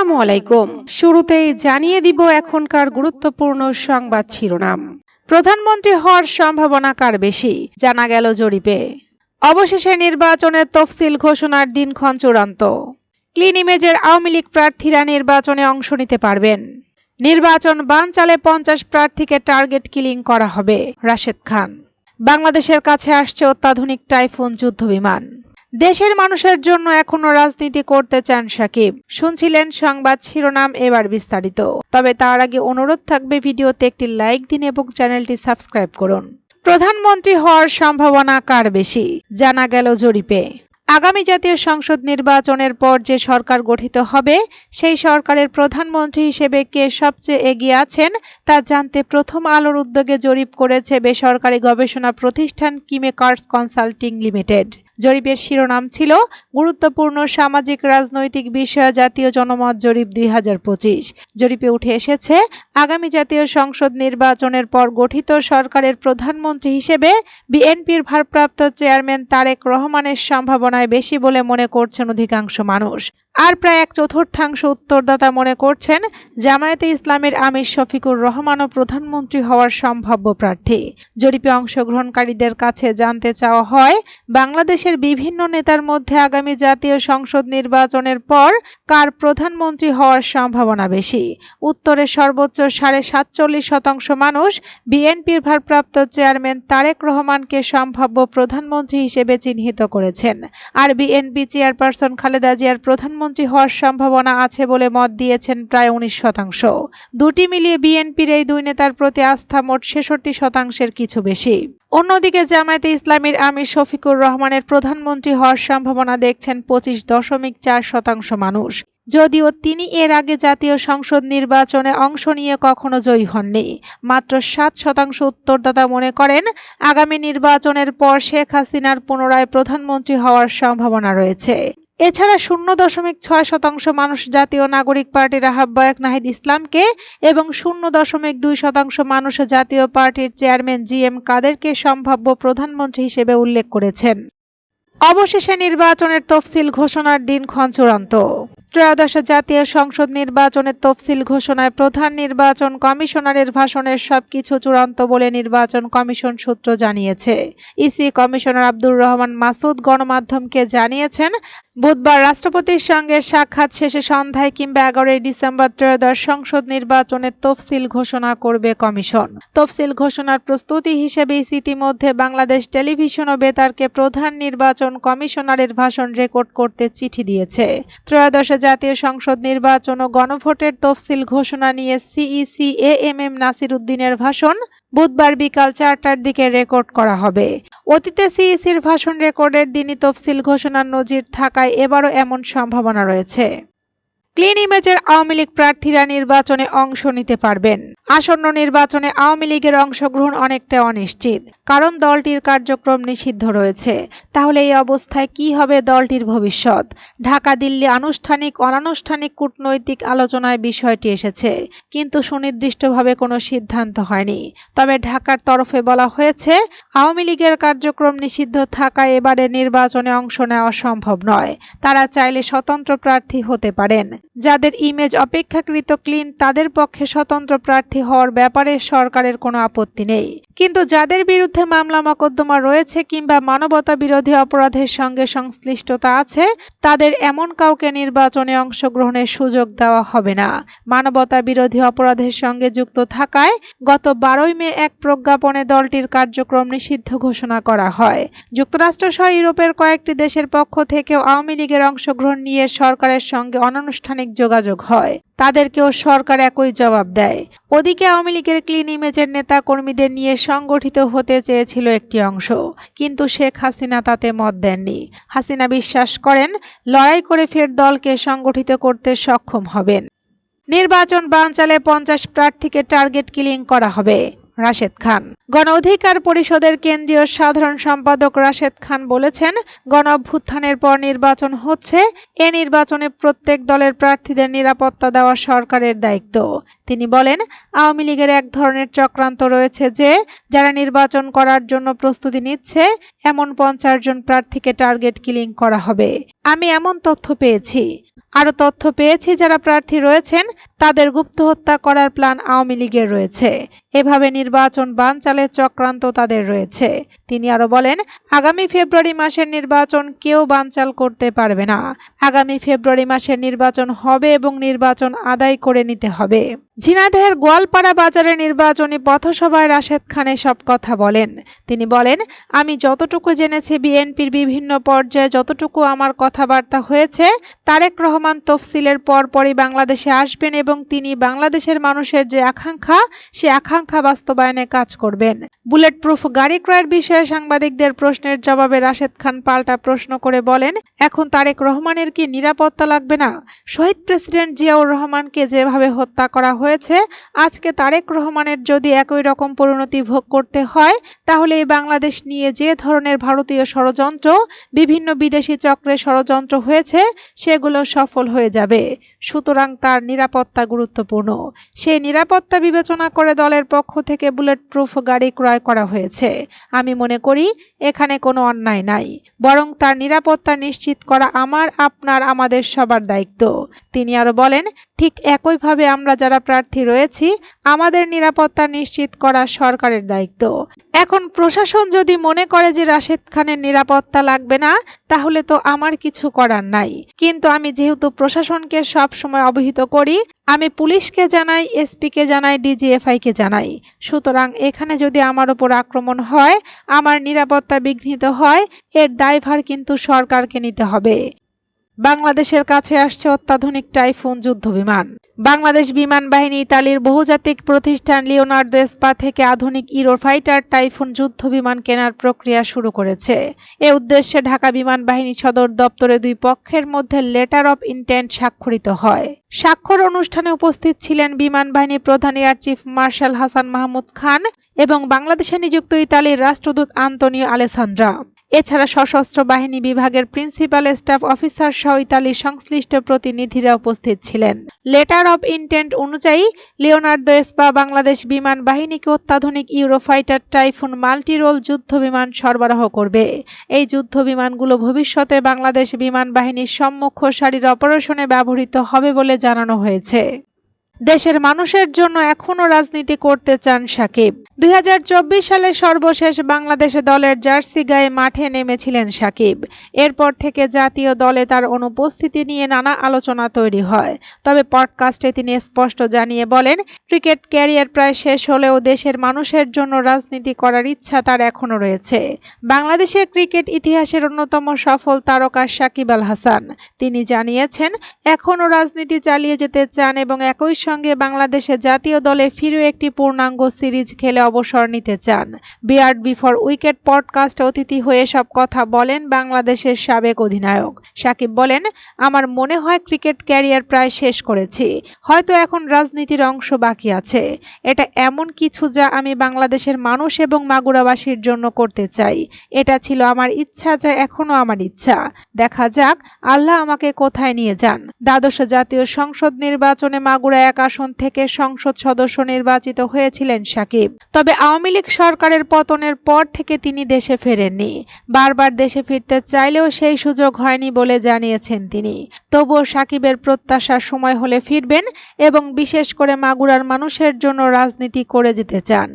আসসালামু আলাইকুম। শুরুতেই জানিয়ে দিব এখনকার গুরুত্বপূর্ণ সংবাদ শিরোনাম। প্রধানমন্ত্রী হওয়ার সম্ভাবনা কার বেশি? জানা গেল জরিপে। অবশেষে নির্বাচনের তফসিল ঘোষণার দিনক্ষণ চূড়ান্ত। ক্লিন ইমেজের আওয়ামী লীগ প্রার্থীরা নির্বাচনে অংশ নিতে পারবেন। নির্বাচন বানচালে পঞ্চাশ প্রার্থীকে টার্গেট কিলিং করা হবে, রাশেদ খান। বাংলাদেশের কাছে আসছে অত্যাধুনিক টাইফুন যুদ্ধবিমান। দেশের মানুষের জন্য এখনও রাজনীতি করতে চান সাকিব। শুনছিলেন সংবাদ শিরোনাম এবার বিস্তারিত। তবে তার আগে অনুরোধ থাকবে ভিডিওতে একটি লাইক দিন এবং চ্যানেলটি সাবস্ক্রাইব করুন। প্রধানমন্ত্রী হওয়ার সম্ভাবনা কার বেশি? জানা গেল জরিপে। আগামী জাতীয় সংসদ নির্বাচনের পর যে সরকার গঠিত হবে, সেই সরকারের প্রধানমন্ত্রী হিসেবে কে সবচেয়ে এগিয়ে আছেন, তা জানতে প্রথম আলোর উদ্যোগে জরিপ করেছে বেসরকারি গবেষণা প্রতিষ্ঠান কিমেকার্স কনসাল্টিং লিমিটেড। জরিপের শিরোনাম ছিল গুরুত্বপূর্ণ সামাজিক রাজনৈতিক বিষয় জাতীয় জনমত জরিপ দুই হাজার পঁচিশ। জরিপে উঠে এসেছে, আগামী জাতীয় সংসদ নির্বাচনের পর গঠিত সরকারের প্রধানমন্ত্রী হিসেবে বিএনপির ভারপ্রাপ্ত চেয়ারম্যান তারেক রহমানের সম্ভাবনায় বেশি বলে মনে করছেন অধিকাংশ মানুষ। আর প্রায় এক চতুর্থাংশ উত্তরদাতা মনে করছেন, জামায়াতে ইসলামের আমির শফিকুর রহমানও প্রধানমন্ত্রী হওয়ার সম্ভাব্য প্রার্থী। জরিপে অংশগ্রহণকারীদের কাছে জানতে চাওয়া হয়, বাংলাদেশের বিভিন্ন নেতার মধ্যে আগামী জাতীয় সংসদ নির্বাচনের পর কার প্রধানমন্ত্রী হওয়ার সম্ভাবনা বেশি? উত্তরে সর্বোচ্চ সাড়ে সাতচল্লিশ শতাংশ মানুষ বিএনপির ভারপ্রাপ্ত চেয়ারম্যান তারেক রহমানকে সম্ভাব্য প্রধানমন্ত্রী হিসেবে চিহ্নিত করেছেন। আর বিএনপি চেয়ারপারসন খালেদা জিয়ার প্রধানমন্ত্রী প্রধানমন্ত্রী হওয়ার সম্ভাবনা আছে বলে মত দিয়েছেন প্রায় উনিশ শতাংশ। দুটি মিলিয়ে বিএনপির এই দুই নেতার প্রতি আস্থা মোট ছেষট্টি শতাংশের কিছু বেশি। অন্যদিকে জামায়াতে ইসলামীর আমির শফিকুর রহমানের প্রধানমন্ত্রী হওয়ার সম্ভাবনা দেখছেন পঁচিশ দশমিক চার শতাংশ মানুষ। যদিও তিনি এর আগে জাতীয় সংসদ নির্বাচনে অংশ নিয়ে কখনো জয়ী হননি। মাত্র সাত শতাংশ উত্তরদাতা মনে করেন, আগামী নির্বাচনের পর শেখ হাসিনার পুনরায় প্রধানমন্ত্রী হওয়ার সম্ভাবনা রয়েছে। এছাড়া শূন্য দশমিক ছয় শতাংশ মানুষ জাতীয় নাগরিক পার্টির আহ্বায়ক নাহিদ ইসলামকে এবং শূন্য দশমিক দুই শতাংশ মানুষ জাতীয় পার্টির চেয়ারম্যান জি এম কাদেরকে সম্ভাব্য প্রধানমন্ত্রী হিসেবে উল্লেখ করেছেন। অবশেষে নির্বাচনের তফসিল ঘোষণার দিনক্ষণ চূড়ান্ত ত্রয়োদশ জাতীয় সংসদ নির্বাচনের তফসিল ঘোষণায় প্রধান নির্বাচন কমিশনারের ভাষণের সবকিছু চূড়ান্ত বলে নির্বাচন কমিশন সূত্র জানিয়েছে। ইসি কমিশনার আব্দুর রহমান মাসুদ গণমাধ্যমকে জানিয়েছেন বুধবার রাষ্ট্রপতির সঙ্গে সাক্ষাৎ শেষে সন্ধ্যায় কিংবা এগারোই ডিসেম্বর ত্রয়োদশ সংসদ নির্বাচনের তফসিল ঘোষণা করবে কমিশন। তফসিল ঘোষণার প্রস্তুতি হিসেবে ইতিমধ্যে বাংলাদেশ টেলিভিশন ও বেতারকে প্রধান নির্বাচন কমিশনারের ভাষণ রেকর্ড করতে চিঠি দিয়েছে। ত্রয়োদশ জাতীয় সংসদ নির্বাচন ও গণভোটের তফসিল ঘোষণা নিয়ে CEC A M M Nasir উদ্দিনের ভাষণ বুধবার বিকাল চারটার দিকে রেকর্ড করা হবে। অতীতে সিইসির ভাষণ রেকর্ডের দিনই তফসিল ঘোষণার নজির থাকায় এবারও এমন সম্ভাবনা রয়েছে। ক্লিন ইমেজের আওয়ামী লীগ প্রার্থীরা নির্বাচনে অংশ নিতে পারবেন। আসন্ন নির্বাচনে আওয়ামী লীগের অংশগ্রহণ অনেকটা অনিশ্চিত, কারণ দলটির কার্যক্রম নিষিদ্ধ রয়েছে। তাহলে এই অবস্থায় কি হবে দলটির ভবিষ্যৎ? ঢাকা, দিল্লি আনুষ্ঠানিক, অনানুষ্ঠানিক কূটনৈতিক আলোচনায় বিষয়টি এসেছে, কিন্তু সুনির্দিষ্টভাবে কোনো সিদ্ধান্ত হয়নি। তবে ঢাকার তরফে বলা হয়েছে, আওয়ামী লীগের কার্যক্রম নিষিদ্ধ থাকায় এবারে নির্বাচনে অংশ নেওয়া সম্ভব নয়। তারা চাইলে স্বতন্ত্র প্রার্থী হতে পারেন। যাদের ইমেজ অপেক্ষাকৃত ক্লিন তাদের পক্ষে স্বতন্ত্র প্রার্থী হওয়ার ব্যাপারে সরকারের কোনো আপত্তি নেই। কিন্তু যাদের বিরুদ্ধে মামলা মকদ্দমা রয়েছে কিংবা মানবতা বিরোধী অপরাধের সঙ্গে সংশ্লিষ্টতা আছে, তাদের এমন কাউকে নির্বাচনে অংশগ্রহণের সুযোগ দেওয়া হবে না। মানবতা বিরোধী অপরাধের সঙ্গে যুক্ত থাকায় গত বারোই মে এক প্রজ্ঞাপনে দলটির কার্যক্রম নিষিদ্ধ ঘোষণা করা হয়। যুক্তরাষ্ট্র সহ ইউরোপের কয়েকটি দেশের পক্ষ থেকেও আওয়ামী লীগের অংশগ্রহণ নিয়ে সরকারের সঙ্গে অনানুষ্ঠানিক যোগাযোগ হয়। তাদেরকেও সরকার একই জবাব দেয়। ওদিকে আওয়ামী লীগের ক্লিন ইমেজের নেতা কর্মীদের নিয়ে সংগঠিত হতে চেয়েছিল একটি অংশ, কিন্তু শেখ হাসিনা তাতে মত দেননি। হাসিনা বিশ্বাস করেন, লড়াই করে ফের দলকে সংগঠিত করতে সক্ষম হবেন। নির্বাচন বানচালে পঞ্চাশ প্রার্থীকে টার্গেট কিলিং করা হবে। রাশেদ খান। গণ অধিকার পরিষদের কেন্দ্রীয় সাধারণ সম্পাদক রাশেদ খান বলেছেন, গণ অভ্যুত্থানের পর নির্বাচন হচ্ছে, এ নির্বাচনে প্রত্যেক দলের প্রার্থীদের নিরাপত্তা দেওয়া সরকারের দায়িত্ব। তিনি বলেন, আওয়ামী লীগের এক ধরনের চক্রান্ত রয়েছে যে, যারা নির্বাচন করার জন্য প্রস্তুতি নিচ্ছে, এমন পঞ্চাশ জন প্রার্থীকে টার্গেট কিলিং করা হবে। আমি এমন তথ্য পেয়েছি। আরও তথ্য পেয়েছি, যারা প্রার্থী রয়েছেন, তাদের গুপ্ত হত্যা করার প্ল্যান আওয়ামী লীগের রয়েছে। এভাবে নির্বাচন বানচালের চক্রান্ত তাদের রয়েছে। তিনি আরও বলেন, আগামী ফেব্রুয়ারি মাসের নির্বাচন কেউ বানচাল করতে পারবে না। আগামী ফেব্রুয়ারি মাসের নির্বাচন হবে এবং নির্বাচন আদায় করে নিতে হবে। ঝিনাইদহের গোয়ালপাড়া বাজারে নির্বাচনী পথসভায় রাশেদ খান সব কথা বলেন। তিনি বলেন, আমি যতটুকু জেনেছি, বিএনপির বিভিন্ন পর্যায়ে যতটুকু আমার কথাবার্তা হয়েছে, তারেক রহমান তফসিলের পরপরই বাংলাদেশে আসবেন এবং তিনি বাংলাদেশের মানুষের যে আকাঙ্ক্ষা, সে আকাঙ্ক্ষা বাস্তবায়নে কাজ করবেন। বুলেট প্রুফ গাড়ি ক্রয়ের বিষয়ে সাংবাদিকদের প্রশ্নের জবাবে রাশেদ খান পাল্টা প্রশ্ন করে বলেন, এখন তারেক রহমানের কি নিরাপত্তা লাগবে না? শহীদ প্রেসিডেন্ট জিয়াউর রহমানকে যেভাবে হত্যা করা হয়েছে আজকে তারেক রহমানের যদি একই রকম পরিণতি ভোগ করতে হয়, তাহলে এই বাংলাদেশ নিয়ে যে ধরনের ভারতীয় ষড়যন্ত্র, বিভিন্ন বিদেশি চক্রে ষড়যন্ত্র হয়েছে, সেগুলো সফল হয়ে যাবে। সুতরাং তার নিরাপত্তা গুরুত্বপূর্ণ। সেই নিরাপত্তা বিবেচনা করে দলের পক্ষ থেকে বুলেট প্রুফ গাড়ি ক্রয় করা হয়েছে। আমি মনে করি, এখানে কোনো অন্যায় নাই। বরং তার নিরাপত্তা নিশ্চিত করা আমার, আপনার, আমাদের সবার দায়িত্ব। তিনি আরও বলেন, ঠিক একইভাবে আমরা যারা প্রার্থী রয়েছি, আমাদের নিরাপত্তা নিশ্চিত করা সরকারের দায়িত্ব। এখন প্রশাসন যদি মনে করে যে রাশেদ খানের নিরাপত্তা লাগবে না, তাহলে তো আমার কিছু করার নাই। কিন্তু আমি যেহেতু প্রশাসনকে সব সময় অবহিত করি, আমি পুলিশকে জানাই, এসপিকে জানাই ডিজিএফআই কে জানাই। সুতরাং এখানে যদি আমার উপর আক্রমণ হয়, আমার নিরাপত্তা বিঘ্নিত হয়, এর দায়ভার কিন্তু সরকারকে নিতে হবে। বাংলাদেশের কাছে আসছে অত্যাধুনিক টাইফুন যুদ্ধবিমান বাংলাদেশ বিমান বাহিনী ইতালির বহুজাতিক প্রতিষ্ঠান লিওনার্দো স্পা থেকে আধুনিক ইউরোফাইটার টাইফুন যুদ্ধ বিমান কেনার প্রক্রিয়া শুরু করেছে। এ উদ্দেশ্যে ঢাকা বিমান বাহিনী সদর দপ্তরে দুই পক্ষের মধ্যে লেটার অফ ইন্টেন্ট স্বাক্ষরিত হয়। স্বাক্ষর অনুষ্ঠানে উপস্থিত ছিলেন বিমান বাহিনীর প্রধান air chief marshal Hasan Mahmud Khan এবং বাংলাদেশে নিযুক্ত ইতালির রাষ্ট্রদূত আন্তনিও আলেসান্দ্রা। এছাড়া সশস্ত্র বাহিনী বিভাগের প্রিন্সিপাল, স্টাফ অফিসার সহ ইতালির সংশ্লিষ্ট প্রতিনিধিরা উপস্থিত ছিলেন। লেটার অব ইন্টেন্ট অনুযায়ী, লিওনার্দো স্পা বাংলাদেশ বিমান বাহিনীকে অত্যাধুনিক ইউরোফাইটার টাইফুন মাল্টিরোল যুদ্ধ বিমান সরবরাহ করবে। এই যুদ্ধ বিমানগুলো ভবিষ্যতে বাংলাদেশ বিমান বাহিনীর সম্মুখ সারির অপারেশনে ব্যবহৃত হবে বলে জানানো হয়েছে। দেশের মানুষের জন্য এখনও রাজনীতি করতে চান সাকিব। দুই হাজার চব্বিশ সালে সর্বশেষ বাংলাদেশ দলের জার্সি গায়ে মাঠে নেমেছিলেন সাকিব। এরপর থেকে জাতীয় দলে তার অনুপস্থিতি নিয়ে নানা আলোচনা তৈরি হয়। তবে পডকাস্টে তিনি স্পষ্ট জানিয়ে বলেন, ক্রিকেট ক্যারিয়ার প্রায় শেষ হলেও দেশের মানুষের জন্য রাজনীতি করার ইচ্ছা তার এখনও রয়েছে। বাংলাদেশের ক্রিকেট ইতিহাসের অন্যতম সফল তারকা সাকিব আল হাসান। তিনি জানিয়েছেন, এখনও রাজনীতি চালিয়ে যেতে চান এবং একই সঙ্গে বাংলাদেশে জাতীয় দলে ফিরে একটি পূর্ণাঙ্গ সিরিজ খেলে অবসর নিতে চান। বিয়ার্ড বিফোর উইকেট পডকাস্ট অতিথি হয়ে সব কথা বলেন বাংলাদেশের সাবেক অধিনায়ক। সাকিব বলেন, আমার মনে হয় ক্রিকেট ক্যারিয়ার প্রায় শেষ করেছি। হয়তো এখন রাজনীতির অংশ বাকি আছে। এটা এমন কিছু যা আমি বাংলাদেশের মানুষ এবং মাগুরাবাসীর জন্য করতে চাই। এটা ছিল আমার ইচ্ছা, যা এখনও আমার ইচ্ছা। দেখা যাক, আল্লাহ আমাকে কোথায় নিয়ে যান। দ্বাদশ জাতীয় সংসদ নির্বাচনে মাগুরা এক আসন থেকে সংসদ সদস্য নির্বাচিত হয়েছিলেন সাকিব। তবে আওয়ামী লীগ সরকারের পতনের পর থেকে তিনি দেশে ফেরেননি। বারবার দেশে ফিরতে চাইলেও সেই সুযোগ হয়নি বলে জানিয়েছেন তিনি। তবুও সাকিবের প্রত্যাশার সময় হলে ফিরবেন এবং বিশেষ করে মাগুরার মানুষের জন্য রাজনীতি করে যেতে চান।